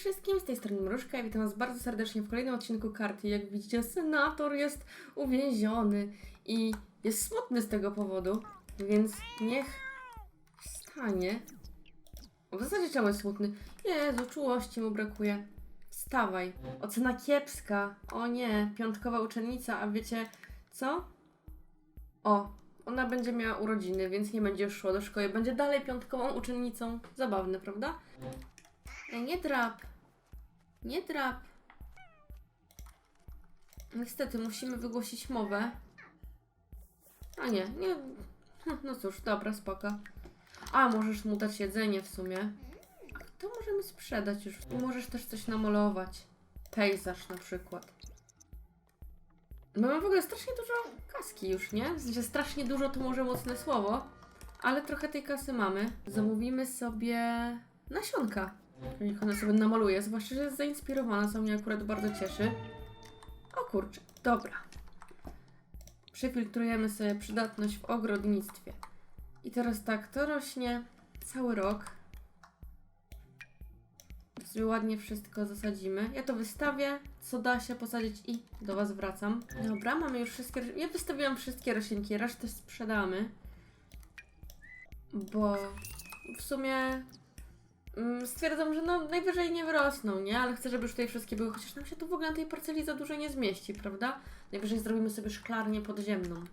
wszystkim, z tej strony Mruszka i witam Was bardzo serdecznie w kolejnym odcinku karty. Jak widzicie, senator jest uwięziony i jest smutny z tego powodu, więc niech wstanie. W zasadzie czemu jest smutny? Jezu, czułości mu brakuje. Wstawaj. Ocena kiepska. O nie, piątkowa uczennica, a wiecie co? O, ona będzie miała urodziny, więc nie będzie już szła do szkoły. Będzie dalej piątkową uczennicą. Zabawne, prawda? Ej, nie drap. Nie drap. Niestety, musimy wygłosić mowę. A nie, nie. Hm, No cóż, dobra, spoko. A, możesz mu dać jedzenie w sumie. A to możemy sprzedać już. Możesz też coś namalować. Pejzaż na przykład. My mamy w ogóle strasznie dużo kaski już, nie? Sensie strasznie dużo to może mocne słowo, ale trochę tej kasy mamy. Zamówimy sobie nasionka. Niech ona sobie namaluje, zwłaszcza, że jest zainspirowana, co mnie akurat bardzo cieszy. O kurczę, dobra. Przefiltrujemy sobie przydatność w ogrodnictwie. I teraz tak, to rośnie cały rok. Sobie ładnie wszystko zasadzimy. Ja to wystawię, co da się posadzić i do Was wracam. Dobra, mamy już wszystkie. Ja wystawiłam wszystkie roślinki, resztę sprzedamy. Bo w sumie stwierdzam, że no najwyżej nie wyrosną, nie? Ale chcę, żeby już tutaj wszystkie były, chociaż nam się tu w ogóle na tej parceli za dużo nie zmieści, prawda? Najwyżej zrobimy sobie szklarnię podziemną.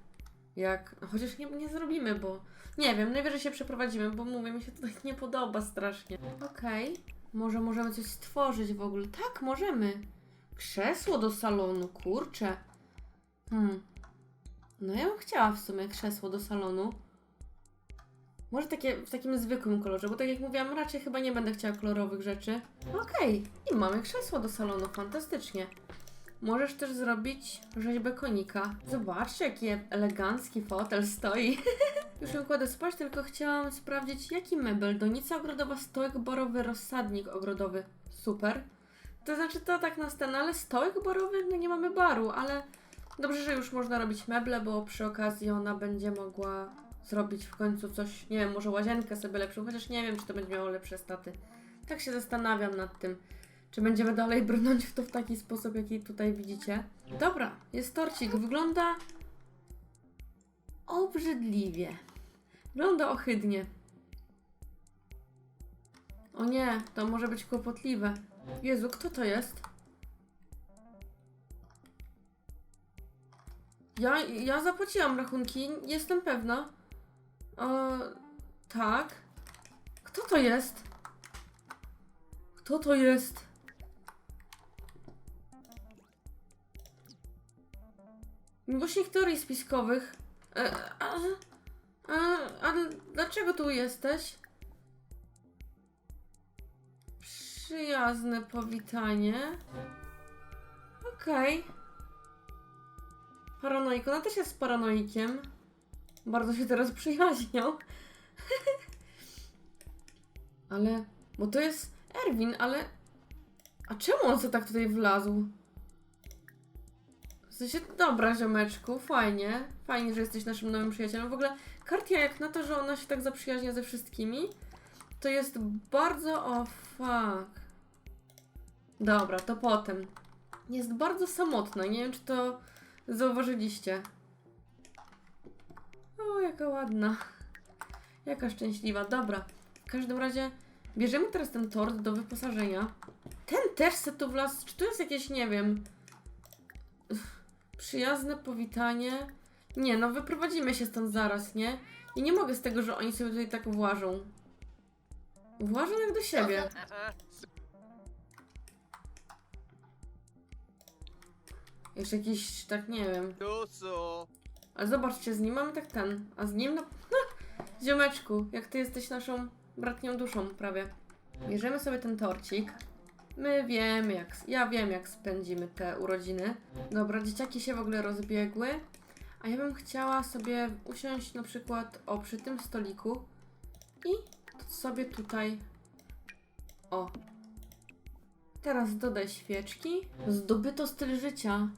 Jak, no chociaż nie, nie zrobimy, bo nie wiem, najwyżej się przeprowadzimy, bo mówię, mi się tutaj nie podoba strasznie. Okej, może możemy coś stworzyć w ogóle. Tak, możemy. Krzesło do salonu, kurczę. Hmm. No ja bym chciała w sumie krzesło do salonu. Może takie w takim zwykłym kolorze, bo tak jak mówiłam, raczej chyba nie będę chciała kolorowych rzeczy. Okej, i mamy krzesło do salonu, fantastycznie. Możesz też zrobić rzeźbę konika. Zobaczcie, jaki elegancki fotel stoi. Już ją kładę spać, tylko chciałam sprawdzić, jaki mebel. Donica ogrodowa, stołek borowy, rozsadnik ogrodowy. Super. To znaczy, to tak na scenę, ale stołek borowy? No nie mamy baru, ale dobrze, że już można robić meble, bo przy okazji ona będzie mogła zrobić w końcu coś, nie wiem, może łazienkę sobie lepszą, chociaż nie wiem, czy to będzie miało lepsze staty. Tak się zastanawiam nad tym. Czy będziemy dalej brnąć w to w taki sposób, jaki tutaj widzicie? Dobra, jest torcik. Wygląda obrzydliwie. Wygląda ohydnie. O nie, to może być kłopotliwe. Jezu, kto to jest? Ja, ja zapłaciłam rachunki, jestem pewna. O, tak. Kto to jest? Kto to jest? Miłośnik teorii spiskowych. E, a, a, a dlaczego tu jesteś? Przyjazne powitanie. Okej. Paranoik. Ona też jest paranoikiem. Bardzo się teraz przyjaźnią. ale. Bo to jest Erwin, ale. A czemu on co tak tutaj wlazł? W sensie, dobra, ziomeczku, fajnie. Fajnie, że jesteś naszym nowym przyjacielem. W ogóle Kartia, jak na to, że ona się tak zaprzyjaźnia ze wszystkimi, to jest bardzo. O, fuck. Dobra, to potem. Jest bardzo samotna. Nie wiem, czy to zauważyliście. O, jaka ładna. Jaka szczęśliwa. Dobra. W każdym razie bierzemy teraz ten tort do wyposażenia. Ten też se tu wlazł. Czy to jest jakieś, nie wiem... Przyjazne powitanie. Nie, no wyprowadzimy się stąd zaraz, nie? I nie mogę z tego, że oni sobie tutaj tak włażą. Włażą jak do siebie. Jeszcze jakiś, tak nie wiem. Tusu! Zobaczcie, z nim mamy tak ten, a z nim no... Ziomeczku, jak ty jesteś naszą bratnią duszą prawie. Bierzemy sobie ten torcik. My wiemy jak, ja wiem jak spędzimy te urodziny. Dobra, dzieciaki się w ogóle rozbiegły. A ja bym chciała sobie usiąść na przykład o przy tym stoliku i sobie tutaj o. Teraz dodaj świeczki. Zdobyto styl życia.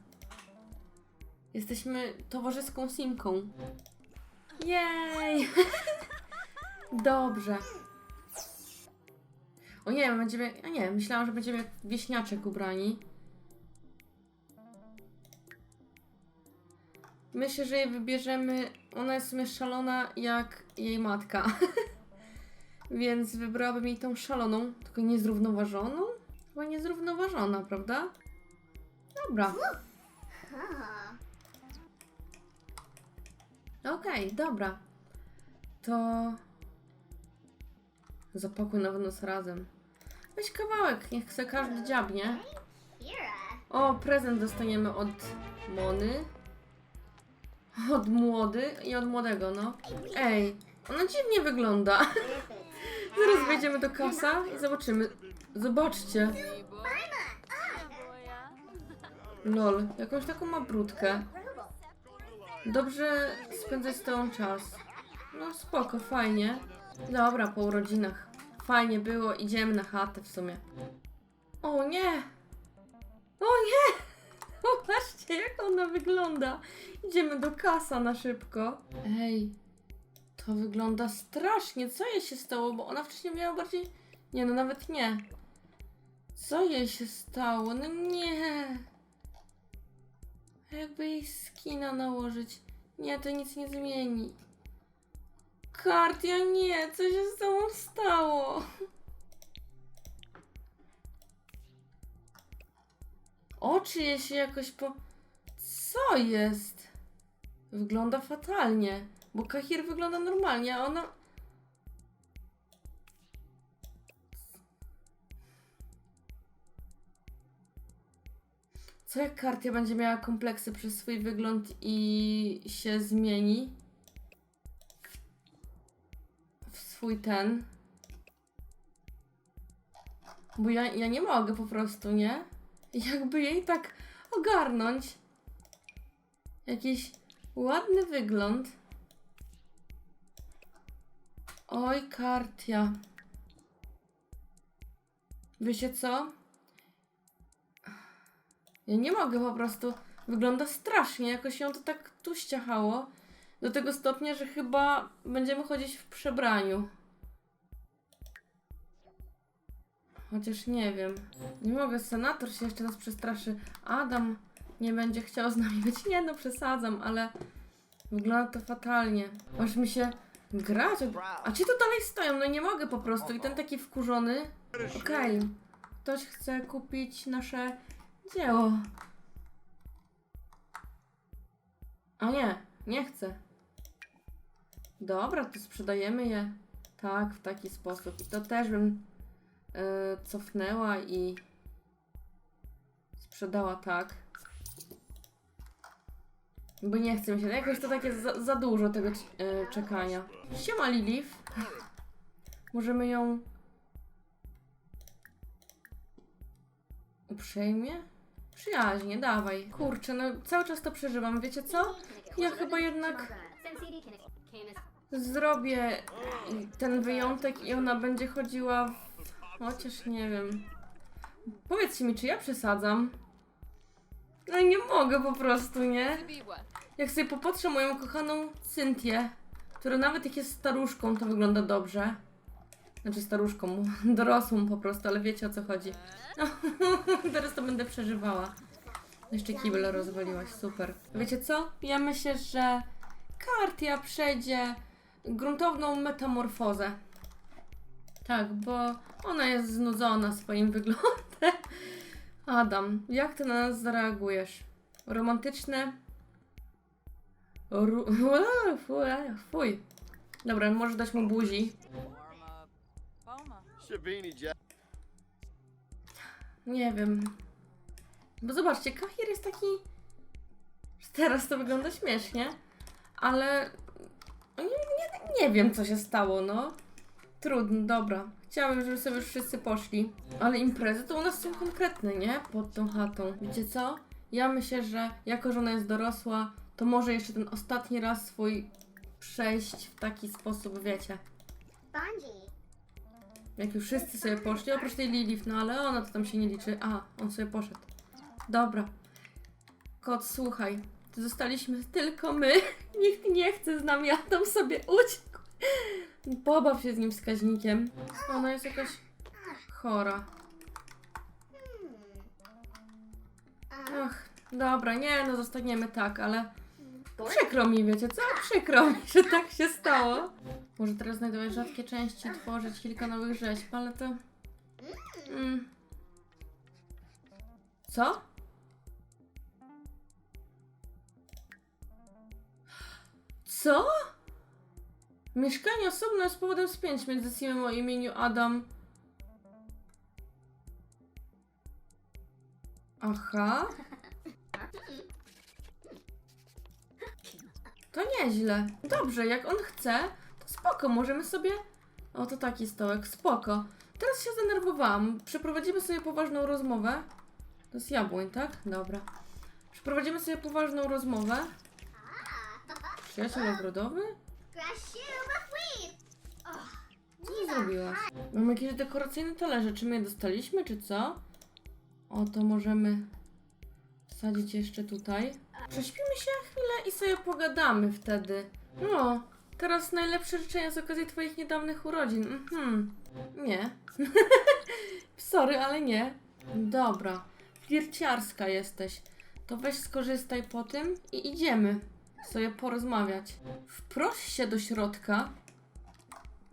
Jesteśmy towarzyską simką. Jej! Dobrze. O nie, my będziemy. A nie, myślałam, że będziemy jak wieśniaczek ubrani. Myślę, że jej wybierzemy. Ona jest w sumie szalona jak jej matka. Więc wybrałabym jej tą szaloną, tylko niezrównoważoną? Chyba niezrównoważona, prawda? Dobra. Okej, dobra. To. Zapakuj na nos razem. Weź kawałek, niech chce każdy dziabnie. O, prezent dostaniemy od Mony. Od młody i od młodego, no. Ej, ona dziwnie wygląda. Zaraz wejdziemy do kasa i zobaczymy. Zobaczcie. Lol, jakąś taką ma brudkę. Dobrze spędzać z tą czas. No spoko, fajnie. Dobra, po urodzinach. Fajnie było, idziemy na chatę w sumie. O nie! O nie! Popatrzcie, jak ona wygląda. Idziemy do kasa na szybko. Ej, to wygląda strasznie. Co jej się stało? Bo ona wcześniej miała bardziej... Nie, no nawet nie. Co jej się stało? No nie. Jakby jej skina nałożyć. Nie, to nic nie zmieni. Kartia, nie, co się z tobą stało? Oczy jej się jakoś po... Co jest? Wygląda fatalnie, bo Kahir wygląda normalnie, a ona... Co jak Kartia będzie miała kompleksy przez swój wygląd i się zmieni? W swój ten. Bo ja, ja nie mogę po prostu, nie? Jakby jej tak ogarnąć. Jakiś ładny wygląd. Oj, Kartia. Wiecie co? Ja nie mogę po prostu. Wygląda strasznie, jakoś ją to tak tu ściachało. Do tego stopnia, że chyba będziemy chodzić w przebraniu. Chociaż nie wiem. Nie mogę, senator się jeszcze nas przestraszy. Adam nie będzie chciał z nami być. Nie no, przesadzam, ale wygląda to fatalnie. Aż mi się grać. A ci tu dalej stoją, no nie mogę po prostu. I ten taki wkurzony. Okej. Ktoś chce kupić nasze dzieło. A nie, nie chcę. Dobra, to sprzedajemy je. Tak, w taki sposób. I to też bym e, cofnęła i sprzedała tak. Bo nie chce mi się. Jakoś to takie za, za dużo tego e, czekania. Siema Lilith. Możemy ją uprzejmie? Przyjaźnie, dawaj. Kurczę, no cały czas to przeżywam. Wiecie co? Ja chyba jednak zrobię ten wyjątek i ona będzie chodziła w... Chociaż nie wiem. Powiedzcie mi, czy ja przesadzam? No nie mogę po prostu, nie? Jak sobie popatrzę moją kochaną Cynthię, która nawet jak jest staruszką, to wygląda dobrze. Znaczy staruszką, dorosłą po prostu, ale wiecie o co chodzi. Teraz to będę przeżywała. Jeszcze kibel rozwaliłaś, super. Wiecie co? Ja myślę, że Kartia przejdzie gruntowną metamorfozę. Tak, bo ona jest znudzona swoim wyglądem. Adam, jak ty na nas zareagujesz? Romantyczne? Ru... Fuj. Dobra, może dać mu buzi. Shabini Jack. Nie wiem. Bo zobaczcie, Kahir jest taki. że Teraz to wygląda śmiesznie, ale. Nie, nie, nie wiem, co się stało, no. Trudno, dobra. Chciałabym, żeby sobie już wszyscy poszli. Ale imprezy to u nas są konkretne, nie? Pod tą chatą. Wiecie co? Ja myślę, że jako, że ona jest dorosła, to może jeszcze ten ostatni raz swój przejść w taki sposób, wiecie. Bungie. Jak już wszyscy sobie poszli, oprócz tej Lilith, no ale ona to tam się nie liczy. A, on sobie poszedł. Dobra. Kot, słuchaj. Zostaliśmy tylko my. Nikt nie chce z nami, Adam sobie uciekł. Pobaw się z nim wskaźnikiem. Ona jest jakaś Chora. Ach, dobra, nie, no zostaniemy tak, ale przykro mi, wiecie co? Przykro mi, że tak się stało. Może teraz znajdować rzadkie części, tworzyć kilka nowych rzeźb, ale to... Mm. Co? Co? Mieszkanie osobno jest powodem spięć między Simem o imieniu Adam. Aha. To nieźle. Dobrze, jak on chce, to spoko, możemy sobie... O, to taki stołek, spoko. Teraz się zdenerwowałam. Przeprowadzimy sobie poważną rozmowę. To jest jabłoń, tak? Dobra. Przeprowadzimy sobie poważną rozmowę. Przyjaciel ogrodowy? Co zrobiłaś? Mam jakieś dekoracyjne talerze. Czy my je dostaliśmy, czy co? O, to możemy wsadzić jeszcze tutaj. Prześpimy się chwilę i sobie pogadamy wtedy. No, teraz najlepsze życzenia z okazji Twoich niedawnych urodzin. Mhm. Nie. Sorry, ale nie. Dobra. Flirciarska jesteś. To weź skorzystaj po tym i idziemy sobie porozmawiać. Wproś się do środka.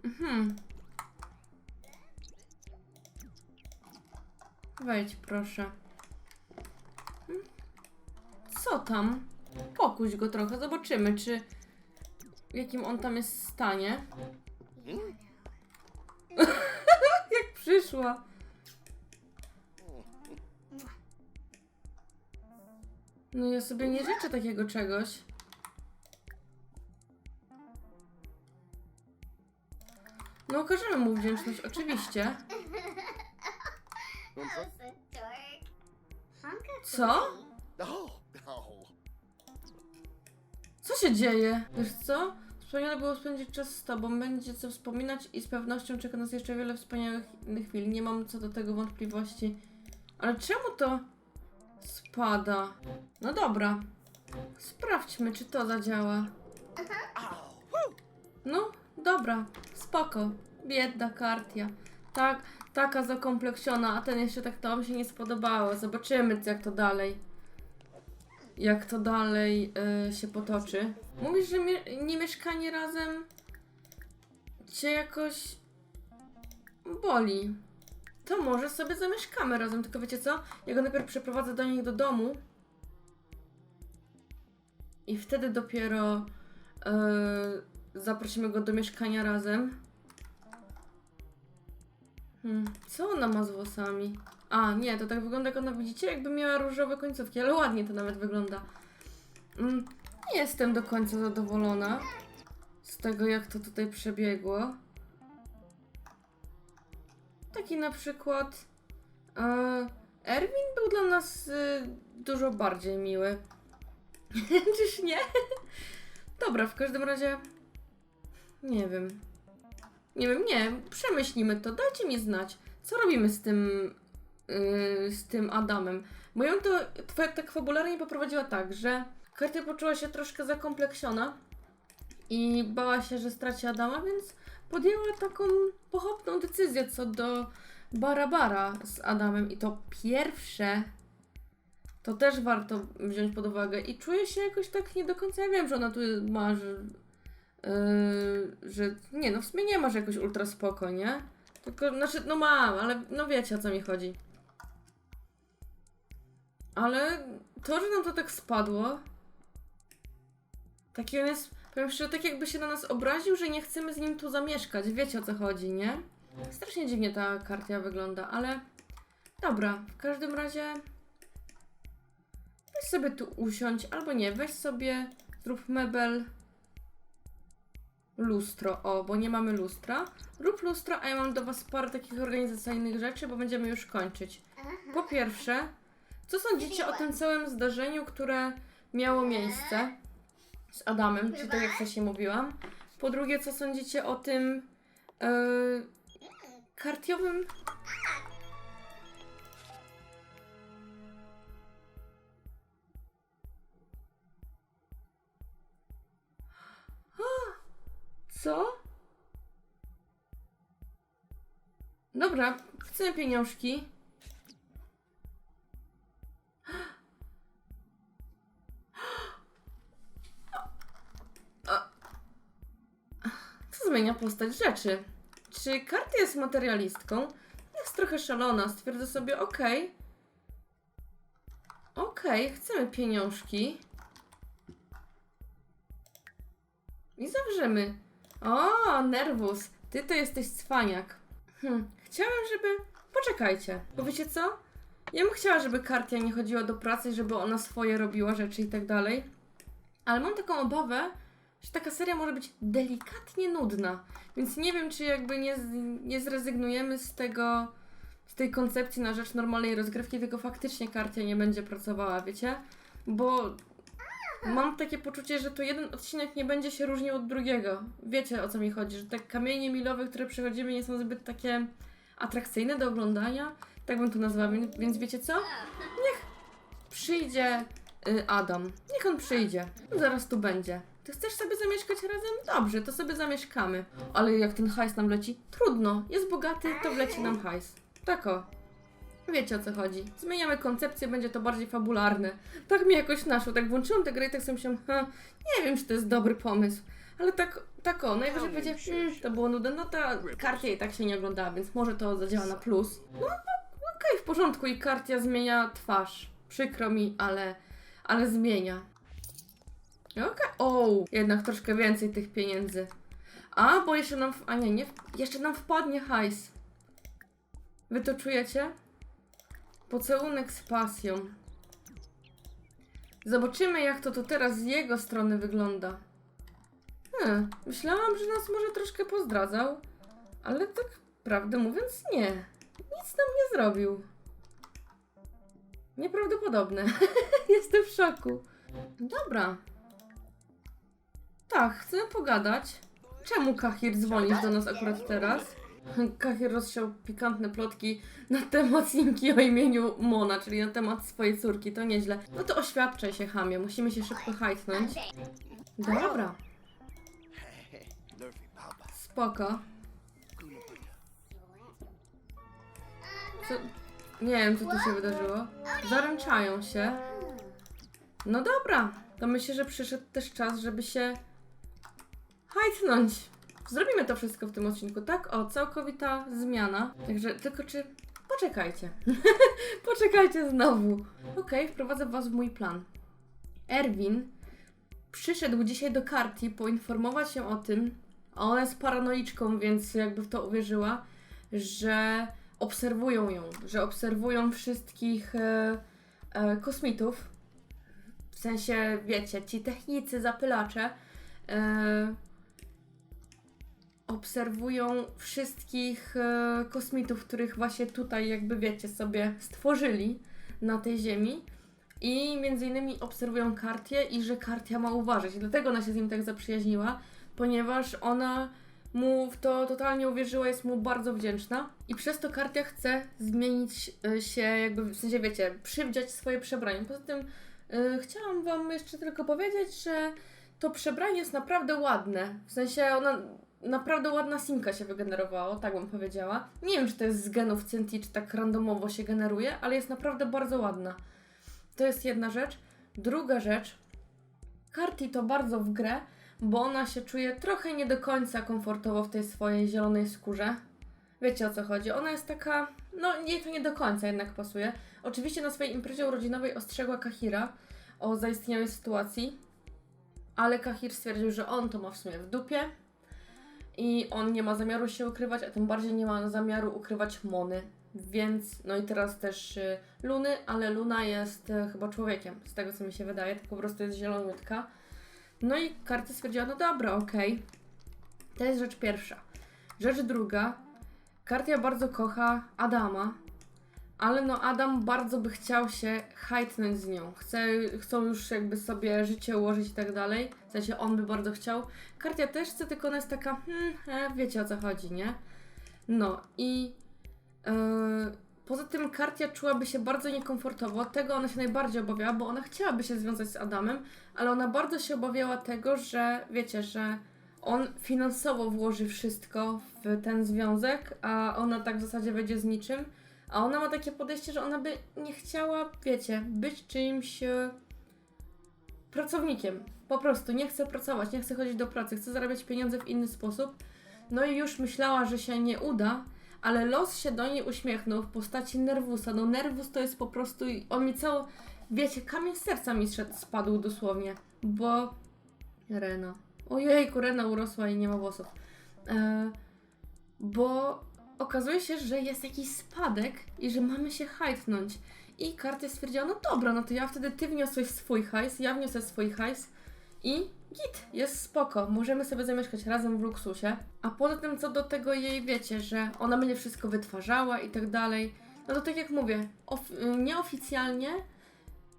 Mhm. Wejdź, proszę. Co tam? Pokuś go trochę, zobaczymy, czy w jakim on tam jest stanie. Jak przyszła. No ja sobie nie życzę takiego czegoś. No okażemy mu wdzięczność, oczywiście. Co? Się dzieje? Wiesz co? Wspaniale było spędzić czas z tobą. Będzie co wspominać i z pewnością czeka nas jeszcze wiele wspaniałych innych chwil. Nie mam co do tego wątpliwości. Ale czemu to spada? No dobra. Sprawdźmy, czy to zadziała. No, dobra. Spoko. Biedna Kartia. Tak, taka zakompleksiona, a ten jeszcze tak to mi się nie spodobało. Zobaczymy, jak to dalej jak to dalej y, się potoczy. Mówisz, że mie- nie mieszkanie razem cię jakoś boli. To może sobie zamieszkamy razem, tylko wiecie co? Ja go najpierw przeprowadzę do nich do domu i wtedy dopiero y, zaprosimy go do mieszkania razem. Hmm, co ona ma z włosami? A, nie, to tak wygląda jak ona, widzicie, jakby miała różowe końcówki, ale ładnie to nawet wygląda. Mm, nie jestem do końca zadowolona z tego, jak to tutaj przebiegło. Taki na przykład e, Erwin był dla nas y, dużo bardziej miły. Czyż nie? Dobra, w każdym razie nie wiem. Nie wiem, nie, przemyślimy to, dajcie mi znać, co robimy z tym yy, z tym Adamem. Bo ją to tak fabularnie poprowadziła tak, że Katia poczuła się troszkę zakompleksiona i bała się, że straci Adama, więc podjęła taką pochopną decyzję co do Barabara z Adamem. I to pierwsze to też warto wziąć pod uwagę. I czuję się jakoś tak nie do końca. Ja wiem, że ona tu ma, że, yy, że nie, no w sumie nie masz jakoś ultra spoko, nie? Tylko, znaczy, no mam, ale no wiecie o co mi chodzi. Ale to, że nam to tak spadło. Taki on jest, powiem szczerze, tak jakby się na nas obraził, że nie chcemy z nim tu zamieszkać. Wiecie o co chodzi, nie? Strasznie dziwnie ta kartia wygląda, ale dobra, w każdym razie weź sobie tu usiądź, albo nie, weź sobie, zrób mebel, lustro, o, bo nie mamy lustra. Rób lustro, a ja mam do Was parę takich organizacyjnych rzeczy, bo będziemy już kończyć. Po pierwsze, co sądzicie o tym całym zdarzeniu, które miało miejsce z Adamem, czy tak jak wcześniej mówiłam? Po drugie, co sądzicie o tym yy, kartiowym... Co? Dobra, chcemy pieniążki. Postać rzeczy? Czy karta jest materialistką? Jest trochę szalona. Stwierdzę sobie, okej. Okej, chcemy pieniążki. I zawrzemy. O, nerwus. Ty to jesteś cwaniak. Hm, chciałem, żeby... Poczekajcie, bo wiecie co? Ja bym chciała, żeby Kartia nie chodziła do pracy, żeby ona swoje robiła rzeczy i tak dalej. Ale mam taką obawę, że taka seria może być delikatnie nudna. Więc nie wiem, czy jakby nie, nie zrezygnujemy z tego, z tej koncepcji na rzecz normalnej rozgrywki, tylko faktycznie Kartia nie będzie pracowała, wiecie? Bo mam takie poczucie, że to jeden odcinek nie będzie się różnił od drugiego. Wiecie o co mi chodzi, że te kamienie milowe, które przechodzimy, nie są zbyt takie atrakcyjne do oglądania. Tak bym to nazwała, więc, więc wiecie co? Niech przyjdzie y, Adam. Niech on przyjdzie. Zaraz tu będzie. Ty chcesz sobie zamieszkać razem? Dobrze, to sobie zamieszkamy. Ale jak ten hajs nam leci? Trudno. Jest bogaty, to wleci nam hajs. Tak o. Wiecie o co chodzi. Zmieniamy koncepcję, będzie to bardziej fabularne. Tak mi jakoś naszło. Tak włączyłam tę grę i tak sobie myślałam, ha, nie wiem, czy to jest dobry pomysł. Ale tak, tak o, najwyżej będzie, hmm, to było nudne. No ta kartia i tak się nie oglądała, więc może to zadziała na plus. No, no okej, w porządku i kartia zmienia twarz. Przykro mi, ale, ale zmienia. Okej, o, jednak troszkę więcej tych pieniędzy. A, bo jeszcze nam, a nie, nie, jeszcze nam wpadnie hajs. Wy to czujecie? Pocałunek z pasją. Zobaczymy, jak to tu teraz z jego strony wygląda. Hmm, myślałam, że nas może troszkę pozdradzał, ale tak prawdę mówiąc nie. Nic nam nie zrobił. Nieprawdopodobne. Jestem w szoku. Dobra. Tak, chcemy pogadać. Czemu Kahir dzwonisz do nas akurat teraz? Kahir rozsiał pikantne plotki na temat Simki o imieniu Mona, czyli na temat swojej córki, to nieźle. No to oświadczaj się, Hamie, musimy się szybko hajtnąć. Dobra, spoko. Co? Nie wiem, co tu się wydarzyło. Zaręczają się. No dobra, to myślę, że przyszedł też czas, żeby się hajtnąć. Zrobimy to wszystko w tym odcinku, tak? O, całkowita zmiana. Także tylko czy... Poczekajcie. Poczekajcie znowu. Okej, wprowadzę was w mój plan. Erwin przyszedł dzisiaj do Karti poinformować się o tym, a ona jest paranoiczką, więc jakby w to uwierzyła, że obserwują ją, że obserwują wszystkich e, e, kosmitów. W sensie, wiecie, ci technicy, zapylacze e, obserwują wszystkich e, kosmitów, których właśnie tutaj, jakby wiecie, sobie stworzyli na tej ziemi. I między innymi obserwują Kartię i że Kartia ma uważać. Dlatego ona się z nim tak zaprzyjaźniła, ponieważ ona mu w to totalnie uwierzyła, jest mu bardzo wdzięczna. I przez to Kartia chce zmienić e, się, jakby w sensie wiecie, przywdziać swoje przebranie. Poza tym e, chciałam Wam jeszcze tylko powiedzieć, że to przebranie jest naprawdę ładne. W sensie ona. Naprawdę ładna simka się wygenerowało, tak bym powiedziała. Nie wiem, czy to jest z genów Cynti, czy tak randomowo się generuje, ale jest naprawdę bardzo ładna. To jest jedna rzecz. Druga rzecz, Karti to bardzo w grę, bo ona się czuje trochę nie do końca komfortowo w tej swojej zielonej skórze. Wiecie o co chodzi? Ona jest taka, no jej to nie do końca jednak pasuje. Oczywiście na swojej imprezie urodzinowej ostrzegła Kahira o zaistniałej sytuacji, ale Kahir stwierdził, że on to ma w sumie w dupie i on nie ma zamiaru się ukrywać, a tym bardziej nie ma zamiaru ukrywać Mony. Więc, no i teraz też y, Luny, ale Luna jest y, chyba człowiekiem, z tego co mi się wydaje, to po prostu jest zieloniutka. No i karta stwierdziła, no dobra, okej. To jest rzecz pierwsza. Rzecz druga, Kartia bardzo kocha Adama, ale no Adam bardzo by chciał się hajtnąć z nią. Chce, chcą już jakby sobie życie ułożyć i tak dalej. W sensie on by bardzo chciał. Kartia też chce, tylko ona jest taka, hmm, e, wiecie o co chodzi, nie? No i e, poza tym Kartia czułaby się bardzo niekomfortowo. Tego ona się najbardziej obawiała, bo ona chciałaby się związać z Adamem, ale ona bardzo się obawiała tego, że wiecie, że on finansowo włoży wszystko w ten związek, a ona tak w zasadzie będzie z niczym. A ona ma takie podejście, że ona by nie chciała, wiecie, być czyimś e, pracownikiem. Po prostu nie chce pracować, nie chce chodzić do pracy, chce zarabiać pieniądze w inny sposób. No i już myślała, że się nie uda, ale los się do niej uśmiechnął w postaci Nervusa. No Nervus to jest po prostu, on mi cało, wiecie, kamień z serca mi spadł dosłownie, bo Rena, ojejku, Rena urosła i nie ma włosów, e, bo okazuje się, że jest jakiś spadek i że mamy się hajtnąć. I karty stwierdziła, no dobra, no to ja wtedy ty wniosłeś swój hajs, ja wniosę swój hajs i git, jest spoko, możemy sobie zamieszkać razem w luksusie. A poza tym, co do tego jej wiecie, że ona będzie wszystko wytwarzała i tak dalej, no to tak jak mówię, of- nieoficjalnie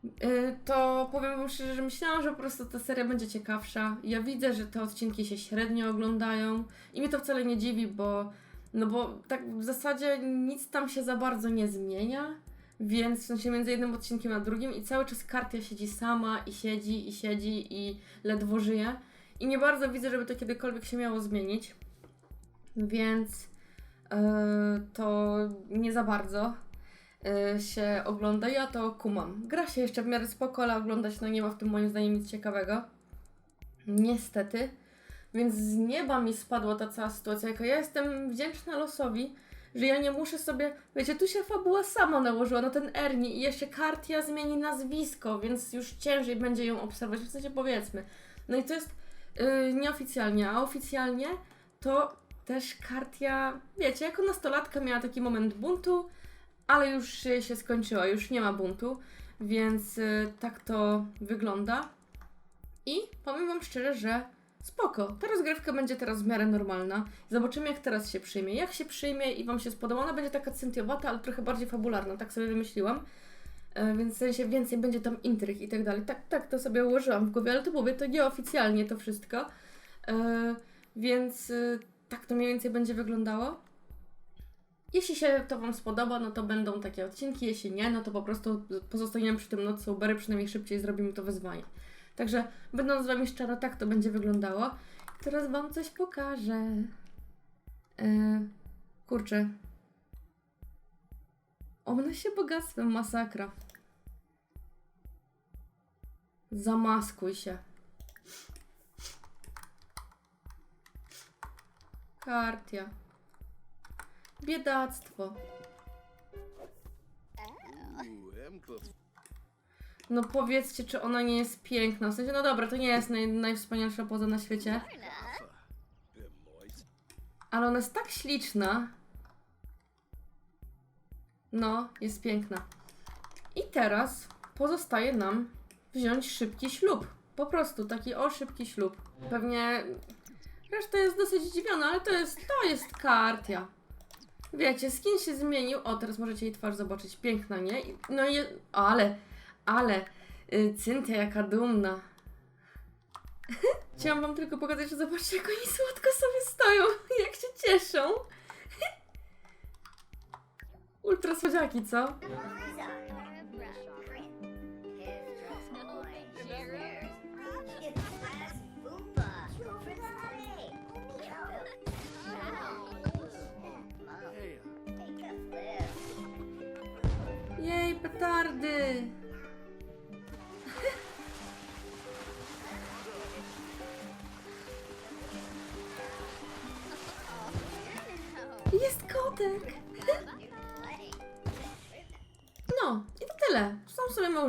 y, to powiem wam szczerze, że myślałam, że po prostu ta seria będzie ciekawsza. Ja widzę, że te odcinki się średnio oglądają i mnie to wcale nie dziwi, bo no bo tak w zasadzie nic tam się za bardzo nie zmienia. Więc w sensie między jednym odcinkiem a drugim i cały czas Kartia siedzi sama i siedzi i siedzi i ledwo żyje. I nie bardzo widzę, żeby to kiedykolwiek się miało zmienić. Więc yy, to nie za bardzo yy, się ogląda. Ja to kumam. Gra się jeszcze w miarę spoko, ale oglądać no nie ma w tym moim zdaniem nic ciekawego. Niestety. Więc z nieba mi spadła ta cała sytuacja. Jaka ja jestem wdzięczna losowi, że ja nie muszę sobie. Wiecie, tu się fabuła sama nałożyła na ten Ernie i jeszcze Kartia zmieni nazwisko, więc już ciężej będzie ją obserwować. W sensie powiedzmy. No i to jest yy, nieoficjalnie, a oficjalnie to też Kartia, wiecie, jako nastolatka miała taki moment buntu, ale już się skończyła, już nie ma buntu, więc yy, tak to wygląda. I powiem Wam szczerze, że spoko. Ta rozgrywka będzie teraz w miarę normalna. Zobaczymy, jak teraz się przyjmie. Jak się przyjmie i Wam się spodoba, ona będzie taka cynthiowata, ale trochę bardziej fabularna, tak sobie wymyśliłam. E, więc w sensie więcej będzie tam intryg i tak dalej. Tak, tak, to sobie ułożyłam w głowie, ale to mówię, to nieoficjalnie to wszystko. E, więc e, tak to mniej więcej będzie wyglądało. Jeśli się to Wam spodoba, no to będą takie odcinki, jeśli nie, no to po prostu pozostaniemy przy tym nocy Ubery, przynajmniej szybciej zrobimy to wyzwanie. Także będąc z Wami szczera, tak to będzie wyglądało. Teraz Wam coś pokażę. E, kurczę. One się bogactwem, masakra. Zamaskuj się. Kartia. Biedactwo. No powiedzcie, czy ona nie jest piękna. W sensie, no dobra, to nie jest naj, najwspanialsza poza na świecie. Ale ona jest tak śliczna. No, jest piękna. I teraz pozostaje nam wziąć szybki ślub. Po prostu taki o szybki ślub. Pewnie reszta jest dosyć zdziwiona, ale to jest, to jest kartia. Wiecie, skin się zmienił. O, teraz możecie jej twarz zobaczyć. Piękna, nie? No i, ale, ale, y, Cynthia jaka dumna. Chciałam wam tylko pokazać, że zobaczcie, jak oni słodko sobie stoją, jak się cieszą. Ultra słodziaki, co? Jej, petardy!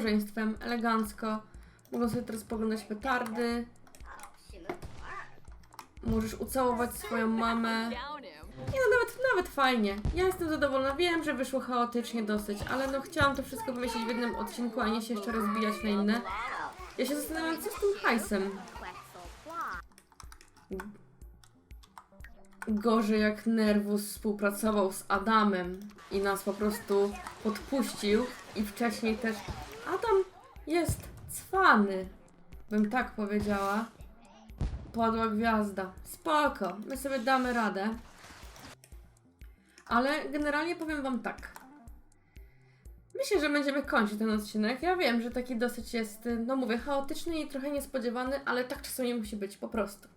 Małżeństwem, elegancko. Mogą sobie teraz poglądać petardy. Możesz ucałować swoją mamę. Nie no, nawet, nawet fajnie. Ja jestem zadowolona. Wiem, że wyszło chaotycznie dosyć, ale no chciałam to wszystko wymyślić w jednym odcinku, a nie się jeszcze rozbijać na inne. Ja się zastanawiam, co z tym hajsem. Gorzej jak Nervus współpracował z Adamem i nas po prostu podpuścił i wcześniej też Adam jest cwany, bym tak powiedziała. Padła gwiazda. Spoko, my sobie damy radę. Ale generalnie powiem Wam tak. Myślę, że będziemy kończyć ten odcinek. Ja wiem, że taki dosyć jest, no mówię, chaotyczny i trochę niespodziewany, ale tak czasami musi być, po prostu.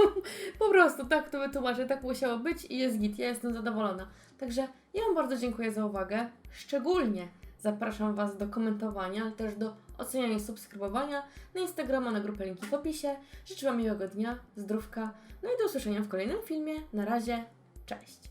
po prostu tak to wytłumaczę, tak musiało być i jest git, ja jestem zadowolona. Także ja Wam bardzo dziękuję za uwagę. Szczególnie zapraszam Was do komentowania, ale też do oceniania i subskrybowania na Instagrama, na grupę linki w opisie. Życzę Wam miłego dnia, zdrówka, no i do usłyszenia w kolejnym filmie. Na razie, cześć!